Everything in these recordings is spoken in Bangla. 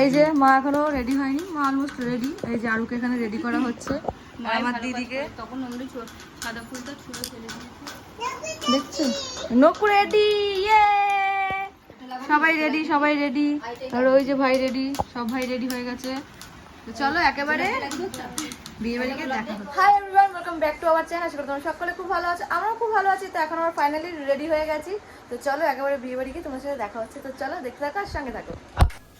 এই যে মা এখনও রেডি হয়নি মা অলমোস্ট রেডি এই যে আরুকে এখানে রেডি করা হচ্ছে। আমার দিদিকে তখন অমনি ছো- সাদা ফুলটা ছুঁড়ে ফেলে দেখছ? নকু রেডি ইয়ে সবাই রেডি সবাই রেডি আর ওই যে ভাই রেডি সব ভাই রেডি হয়ে গেছে। তো চলো একেবারে বিয়ে বাড়িকে দেখা hi everyone welcome back to our channel আশা করি তোমরা সকলে খুব ভালো আছো। আমরাও খুব ভালো আছি তো এখন আমরা ফাইনালি রেডি হয়ে গেছি। তো চলো একেবারে বিয়ে বাড়িকে তোমার সাথে দেখা হচ্ছে। তো চলো দেখতে থাকো আর সঙ্গে থাকো।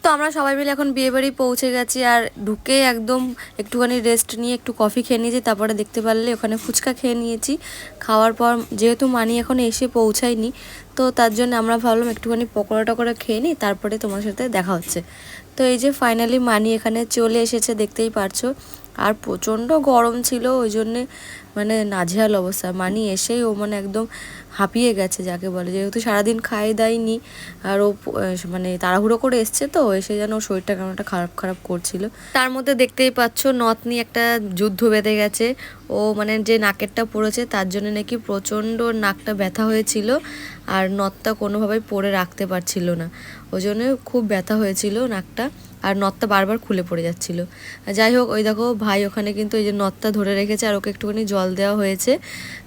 তো আমরা সবাই মিলে এখন বিয়ে বাড়ি পৌঁছে গেছি আর ঢুকে একদম একটুখানি রেস্ট নিয়ে একটু কফি খেয়ে নিয়েছি, তারপরে দেখতে পারলে ওখানে ফুচকা খেয়ে নিয়েছি। খাওয়ার পর যেহেতু মানি এখন এসে পৌঁছায়নি, তো তার জন্য আমরা ভাবলাম একটুখানি পকোড়া টকোড়া খেয়ে নিই, তারপরে তোমার সাথে দেখা হচ্ছে। তো এই যে ফাইনালি মানি এখানে চলে এসেছে, দেখতেই পারছ। আর প্রচণ্ড গরম ছিল, ওই জন্যে মানে নাজেহাল অবস্থা। মানি এসেই ও মানে একদম হাঁপিয়ে গেছে, যাকে বলে। যেহেতু সারাদিন খাই দায়নি আর ও মানে তাড়াহুড়ো করে এসছে তো, এসে যেন ওর শরীরটা কেমন একটা খারাপ খারাপ করছিল। তার মধ্যে দেখতেই পাচ্ছ নথ নিয়ে একটা যুদ্ধ বেঁধে গেছে। ও মানে যে নাকেরটা পড়েছে, তার জন্য নাকি প্রচণ্ড নাকটা ব্যথা হয়েছিল, আর নথটা কোনোভাবেই পরে রাখতে পারছিল না। ওই জন্য খুব ব্যথা হয়েছিল নাকটা, আর নথটা বারবার খুলে পড়ে যাচ্ছিল। যাই হোক, ওই দেখো ভাই ওখানে কিন্তু এই যে নথটা ধরে রেখেছে, আর ওকে একটুখানি জল দেওয়া হয়েছে।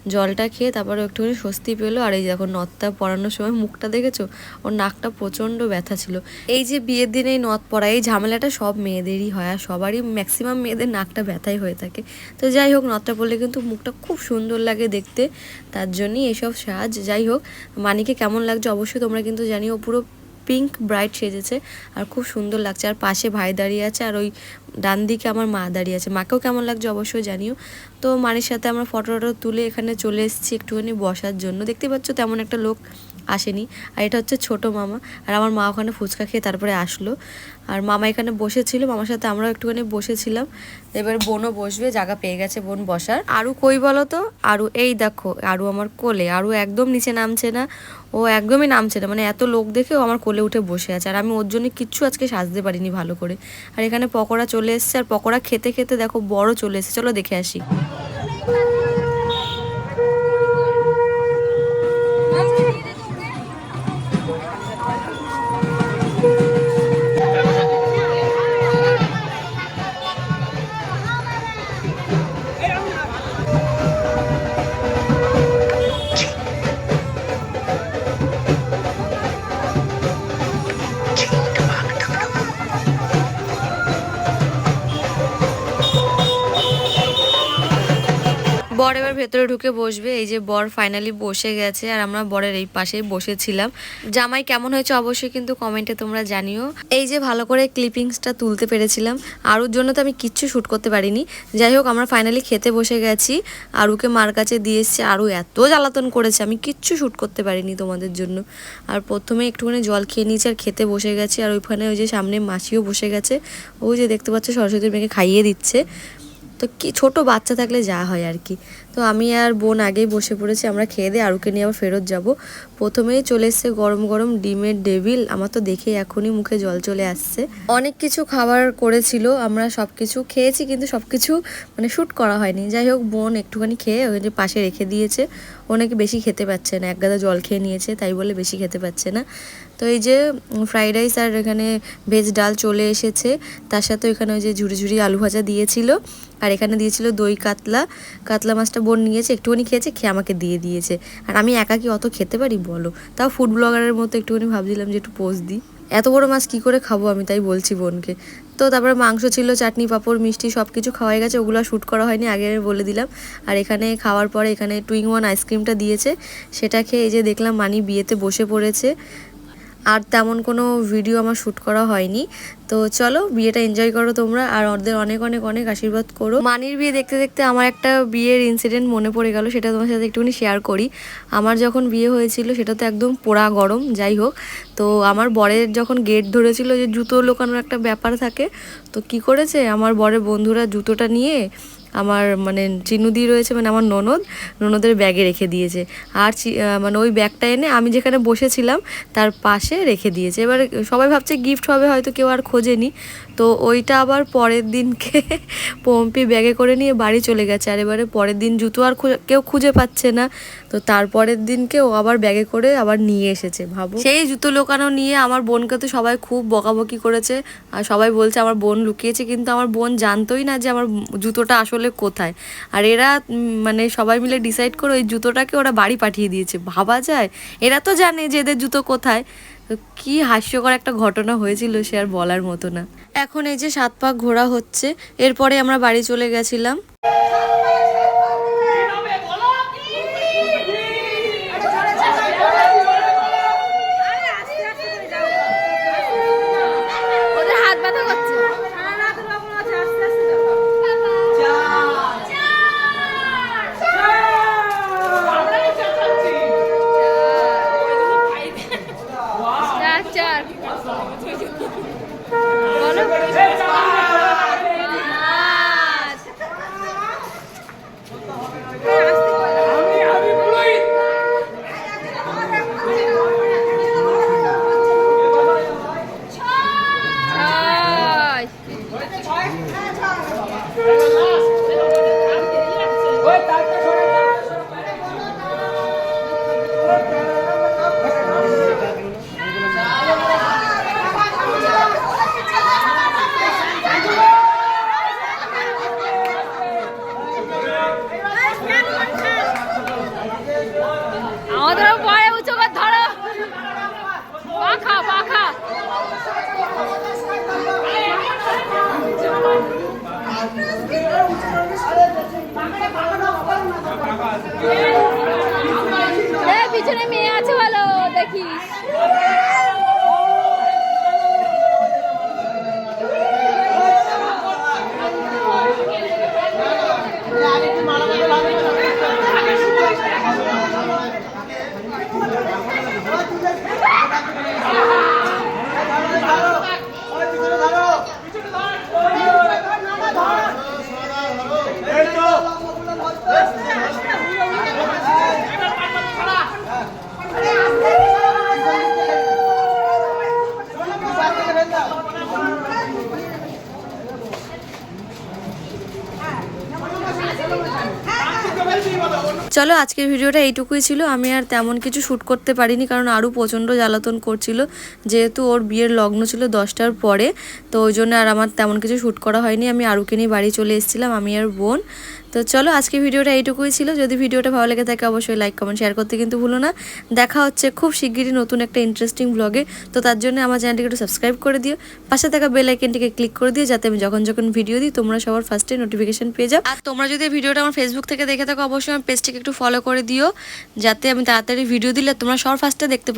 জলটা খেয়ে তারপরে একটুখানি স্বস্তি পেল। আর এই দেখো, নথটা পরানোর সময় মুখটা দেখেছ? ওর নাকটা প্রচণ্ড ব্যথা ছিল। এই যে বিয়ের দিনে এই নথ পরা, এই ঝামেলাটা সব মেয়েদেরই হয়। আর সবারই ম্যাক্সিমাম মেয়েদের নাকটা ব্যথাই হয়ে থাকে। তো যাই হোক, নথটা পরলে কিন্তু মুখটা খুব সুন্দর লাগে দেখতে। তার জন্যই এসব সাজ। যাই হোক, মানিকে কেমন লাগছে অবশ্যই তোমরা কিন্তু জানিও। পুরো পিঙ্ক ব্রাইট সেজেছে আর খুব সুন্দর লাগছে। আর পাশে ভাই দাঁড়িয়ে আছে আর ওই ডান দিকে আমার মা দাঁড়িয়ে আছে। মাকেও কেমন লাগছে অবশ্যই জানিও। তো মায়ের সাথে আমরা ফটো টটো তুলে এখানে চলে এসেছি একটুখানি বসার জন্য। দেখতে পাচ্ছ তেমন একটা লোক আসেনি। আর এটা হচ্ছে ছোট মামা। আর আমার মা ওখানে ফুচকা খেয়ে তারপরে আসলো। আর মামা এখানে বসেছিল, মামার সাথে আমরাও একটুখানি বসেছিলাম। এবার বোনও বসবে, জায়গা পেয়ে গেছে বোন বসার। আরু কই বলো তো? আরু, এই দেখো, আরু আমার কোলে। আরু একদম নিচে নামছে না। ও একদমই নামছে না। মানে এত লোক দেখে ও আমার কোলে উঠে বসে আছে। আর আমি ওর জন্য কিচ্ছু আজকে সাজতে পারিনি ভালো করে। আর এখানে পকোড়া চলে এসছে। আর পকোড়া খেতে খেতে দেখো বড় চলে এসেছে। চলো দেখে আসি। বর এবার ভেতরে ঢুকে বসবে, এই যে বর ফাইনালি বসে গেছে আর আমরা বরের এই পাশেই বসেছিলাম। জামাই কেমন হয়েছে অবশ্যই কিন্তু কমেন্টে তোমরা জানিও। এই যে ভালো করে ক্লিপিংসটা তুলতে পেরেছিলাম, আরুর জন্য তো আমি কিচ্ছু শ্যুট করতে পারিনি। যাই হোক, আমরা ফাইনালি খেতে বসে গেছি, আরুকে মার কাছে দিয়ে এসছে। আরু এত জ্বালাতন করেছে, আমি কিচ্ছু শ্যুট করতে পারিনি তোমাদের জন্য। আর প্রথমে একটুখানি জল খেয়ে নিয়েছি আর খেতে বসে গেছি। আর ওইখানে ওই যে সামনে মাসিও বসে গেছে। ও যে দেখতে পাচ্ছ সরস্বতী মেয়েকে খাইয়ে দিচ্ছে। তো কি, ছোট বাচ্চা থাকলে যা হয় আর কি। তো আমি আর বোন আগেই বসে পড়েছি, আমরা খেয়ে দিয়ে আরুকে নিয়ে আবার ফেরত যাব। প্রথমেই চলে এসছে গরম গরম ডিমের ডেভিল আমার তো দেখে এখনই মুখে জল চলে আসছে। অনেক কিছু খাবার করেছিল, আমরা সব কিছু খেয়েছি, কিন্তু সব কিছু মানে শ্যুট করা হয়নি। যাই হোক, বোন একটুখানি খেয়ে ওই যে পাশে রেখে দিয়েছে। ও নাকি বেশি খেতে পাচ্ছে না, এক গাদা জল খেয়ে নিয়েছে, তাই বলে বেশি খেতে পাচ্ছে না। তো এই যে ফ্রাইড রাইস আর এখানে ভেজ ডাল চলে এসেছে, তার সাথে ওইখানে ওই যে ঝুড়ি ঝুড়ি আলু ভাজা দিয়েছিল, আর এখানে দিয়েছিল দই কাতলা কাতলা মাছটা বোন নিয়েছে, একটুখানি খেয়েছে, খেয়ে আমাকে দিয়ে দিয়েছে। আর আমি একা কি অত খেতে পারি বলো? তাও ফুড ব্লগারের মতো একটুখানি ভাবছিলাম যে একটু পোজ দিই। এত বড় মাছ কি করে খাব আমি তাই বলছি বোনকে। তো তারপরে মাংস ছিল, চাটনি, পাঁপড়, মিষ্টি সব কিছু খাওয়াই গেছে, ওগুলো শ্যুট করা হয়নি, আগে বলে দিলাম। আর এখানে খাওয়ার পরে এখানে টুইং ওয়ান আইসক্রিমটা দিয়েছে, সেটা খেয়ে এই যে দেখলাম মানি বিয়েতে বসে পড়েছে। আর তেমন কোনো ভিডিও আমার শ্যুট করা হয়নি। তো চলো, বিয়েটা এনজয় করো তোমরা, আর ওদের অনেক অনেক অনেক আশীর্বাদ করো। মানির বিয়ে দেখতে দেখতে আমার একটা বিয়ের ইনসিডেন্ট মনে পড়ে গেল, সেটা তোমার সাথে একটুখানি শেয়ার করি। আমার যখন বিয়ে হয়েছিল, সেটা তো একদম পোড়া গরম, যাই হোক। তো আমার বরের যখন গেট ধরেছিল যে জুতো লোকানোর একটা ব্যাপার থাকে, তো কি করেছে? আমার বরের বন্ধুরা জুতোটা নিয়ে আমার মানে চিনুদি রয়েছে মানে আমার ননদ, ননদের ব্যাগে রেখে দিয়েছে। আর মানে ওই ব্যাগটা এনে আমি যেখানে বসেছিলাম, তার পাশে রেখে দিয়েছে। এবার সবাই ভাবছে গিফট হবে, হয়তো কেউ আর খোঁজেনি। তো ওইটা আবার পরের দিনকে পম্পি ব্যাগে করে নিয়ে বাড়ি চলে গেছে। আর এবারে পরের দিন জুতো আর কেউ খুঁজে পাচ্ছে না। তো তারপরের দিনকে ও আবার ব্যাগে করে আবার নিয়ে এসেছে, ভাবো। সেই জুতো লোকানো নিয়ে আমার বোনকে তো সবাই খুব বকাবকি করেছে, আর সবাই বলছে আমার বোন লুকিয়েছে, কিন্তু আমার বোন জানতোই না যে আমার জুতোটা আসলে কোথায়। আর এরা মানে সবাই মিলে ডিসাইড করে ওই জুতোটাকে ওরা বাড়ি পাঠিয়ে দিয়েছে, ভাবা যায়? এরা তো জানে যে এদের জুতো কোথায়। কি হাস্যকর একটা ঘটনা হয়েছিল সে আর বলার মতো না। এখন এই যে সাত পাক ঘোরা হচ্ছে, এরপরে আমরা বাড়ি চলে গেছিলাম। চার। চার বলো পিছনে মেয়ে আছে ভালো দেখি। চলো, আজকের ভিডিওটা এইটুকুই ছিল। আমি আর তেমন কিছু শ্যুট করতে পারিনি, কারণ আরও প্রচণ্ড জ্বালাতন করছিল। যেহেতু ওর বিয়ের লগ্ন ছিল দশটার পরে, তো ওই জন্য আর আমার তেমন কিছু শ্যুট করা হয়নি। আমি আরুকে নিয়ে বাড়ি চলে এসেছিলাম, আমি আর বোন। তো চলো আজকে ভিডিওটা এইটুকুই ছিল। যদি ভিডিওটা ভালো লেগে থাকে, অবশ্যই লাইক কমেন্ট শেয়ার করতে কিন্তু ভুলো না। দেখা হচ্ছে খুব শিগগিরই নতুন একটা ইন্টারেস্টিং ব্লগে তো তার জন্য আমার চ্যানেলটিকে একটু সাবস্ক্রাইব করে দিও। পাশে থাকা বেল আইকনটিকে ক্লিক করে দিও, যাতে আমি যখন যখন ভিডিও দিই, তোমরা সবার ফার্স্টে নোটিফিকেশন পেয়ে যাও। আর তোমরা যদি ভিডিওটা আমার ফেসবুক থেকে দেখে থাকো, অবশ্যই আমার পেজটিকে একটু ফলো করে দিও যাতে আমি তাড়াতাড়ি ভিডিও দিলে তোমরা সবার ফার্স্টে দেখতে